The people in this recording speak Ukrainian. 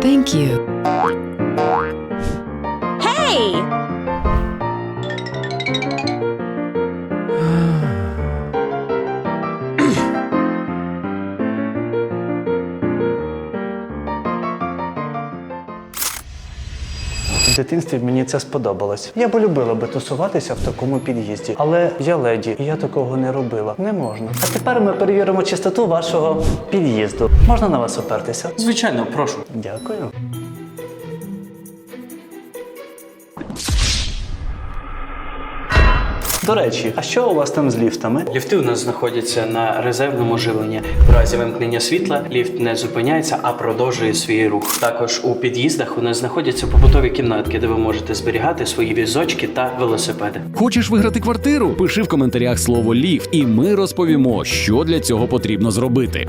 Thank you. Hey! В дитинстві мені це сподобалось. Я би любила би тусуватися в такому під'їзді, але я леді, і я такого не робила. Не можна. А тепер ми перевіримо чистоту вашого під'їзду. Можна на вас опертися? Звичайно, прошу. Дякую. До речі, а що у вас там з ліфтами? Ліфти у нас знаходяться на резервному живленні. В разі вимкнення світла ліфт не зупиняється, а продовжує свій рух. Також у під'їздах у нас знаходяться побутові кімнатки, де ви можете зберігати свої візочки та велосипеди. Хочеш виграти квартиру? Пиши в коментарях слово ліфт, і ми розповімо, що для цього потрібно зробити.